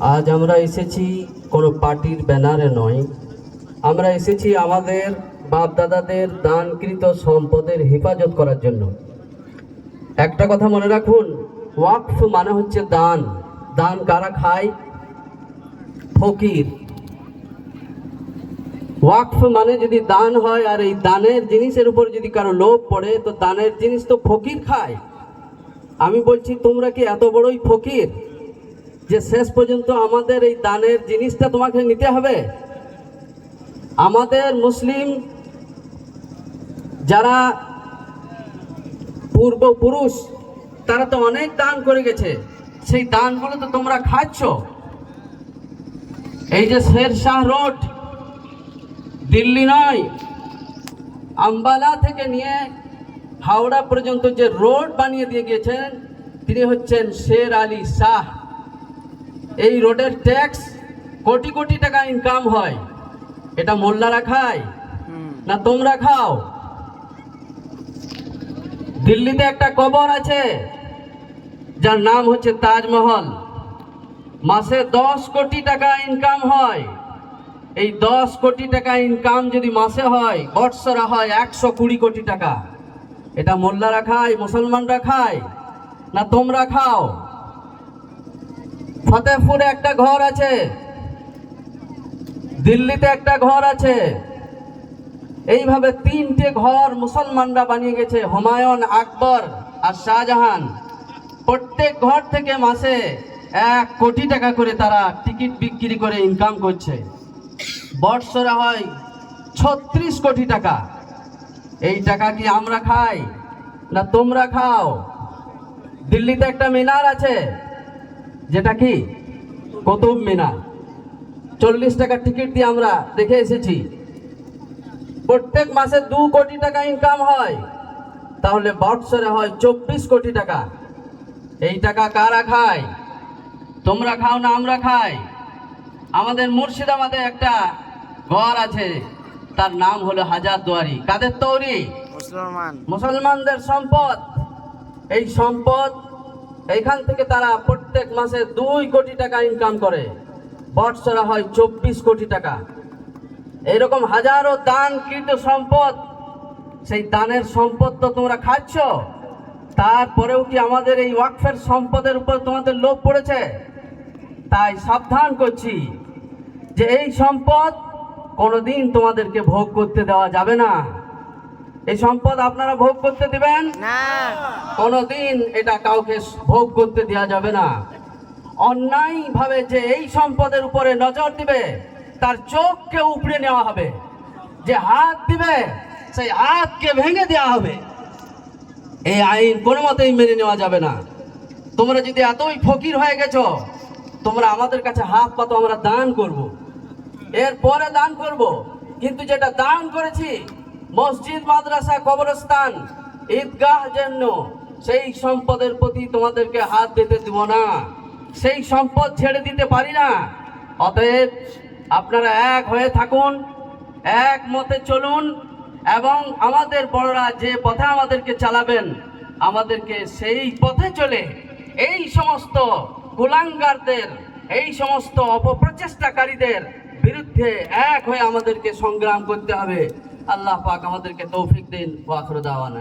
আজ আমরা এসেছি কোনো পার্টির ব্যানারে নয়। আমরা এসেছি আমাদের বাপ দাদাদের দানকৃত সম্পদের হেফাজত করার জন্য। একটা কথা মনে রাখুন, ওয়াকফ মানে হচ্ছে দান। দান কারা খায়? ফকির। ওয়াকফ মানে যদি দান হয় আর এই দানের জিনিসের উপর যদি কারও লোভ পড়ে, তো দানের জিনিস তো ফকির খায়। আমি বলছি, তোমরা কি এত বড়ই ফকির যে শেষ পর্যন্ত আমাদের এই দানের জিনিসটা তোমাকে নিতে হবে? আমাদের মুসলিম যারা পূর্বপুরুষ, তারা তো অনেক দান করে গেছে। সেই দানগুলো তো তোমরা খাচ্ছ। এই যে শের শাহ রোড, দিল্লি নয়, আম্বালা থেকে নিয়ে হাওড়া পর্যন্ত যে রোড বানিয়ে দিয়ে গিয়েছেন তিনি হচ্ছেন শের আলী শাহ। এই রোডের ট্যাক্স কোটি কোটি টাকা ইনকাম হয়। এটা মোল্লারা খায় না তোমরা খাও? দিল্লিতে একটা কবর আছে যার নাম হচ্ছে তাজমহল। মাসে দশ কোটি টাকা ইনকাম হয়। এই দশ কোটি টাকা ইনকাম যদি মাসে হয় বৎসরা হয় একশো কুড়ি কোটি টাকা। এটা মোল্লারা খায়, মুসলমানরা খায়, না তোমরা খাও? ফতেহপুরে একটা ঘর আছে, দিল্লিতে একটা ঘর আছে। এইভাবে তিনটে ঘর মুসলমানরা বানিয়ে গেছে, হুমায়ুন আকবর আর শাহজাহান। প্রত্যেক ঘর থেকে মাসে এক কোটি টাকা করে তারা টিকিট বিক্রি করে ইনকাম করছে। বৎসরে হয় ছত্রিশ কোটি টাকা। এই টাকা কি আমরা খাই? না তোমরা খাও? দিল্লিতে একটা মিনার আছে, যেটা কি? কতুব মিনার। চল্লিশ টাকা টিকিট দিয়ে আমরা দেখে এসেছি। প্রত্যেক মাসে দু কোটি টাকা ইনকাম হয়। তাহলে বৎসরে হয় চব্বিশ কোটি টাকা। এই টাকা কারা খায়? তোমরা খাও না আমরা খাই? আমাদের মুর্শিদাবাদে একটা ঘর আছে তার নাম হলো হাজার দুয়ারি। কাদের তৈরি? মুসলমান। মুসলমানদের সম্পদ। এই সম্পদ এইখান থেকে তারা প্রত্যেক মাসে দুই কোটি টাকা ইনকাম করে। বৎসরা হয় চব্বিশ কোটি টাকা। এরকম হাজারো দানকৃত সম্পদ সেই দানের সম্পদ তো তোমরা খাচ্ছ। তারপরেও কি আমাদের এই ওয়াকফের সম্পদের উপর তোমাদের লোভ পড়েছে? তাই সাবধান করছি যে এই সম্পদ কোনোদিন তোমাদেরকে ভোগ করতে দেওয়া যাবে না। এই সম্পদ আপনারা ভোগ করতে দিবেন? কোনোদিন এটা কাউকে ভোগ করতে দেওয়া যাবে না। অন্যায় ভাবে যে এই সম্পদের উপরে নজর দিবে তার চোখকে উপড়ে নেওয়া হবে। যে হাত দিবে সেই হাতকে ভেঙে দেওয়া হবে। এই আইন কোনো মতেই মেনে নেওয়া যাবে না। তোমরা যদি এতই ফকির হয়ে গেছো তোমরা আমাদের কাছে হাত পাতো আমরা দান করব। এরপরে দান করব। কিন্তু যেটা দান করেছি, মসজিদ, মাদ্রাসা, কবরস্থান, ঈদগাহ জন্য সেই সম্পদের প্রতি তোমাদেরকে হাত দিতে দিব না। সেই সম্পদ ছেড়ে দিতে পারি না। অতএব আপনারা এক হয়ে থাকুন, এক মতে চলুন এবং আমাদের বড়রা যে পথে আমাদেরকে চালাবেন, আমাদেরকে সেই পথে চলে। এই সমস্ত কুলাঙ্গারদের, এই সমস্ত অপপ্রচেষ্টাকারীদের বিরুদ্ধে এক হয়ে আমাদেরকে সংগ্রাম করতে হবে। আল্লাহ পাক আমাদেরকে তৌফিক দিন ওয়াখরুদাওয়ানা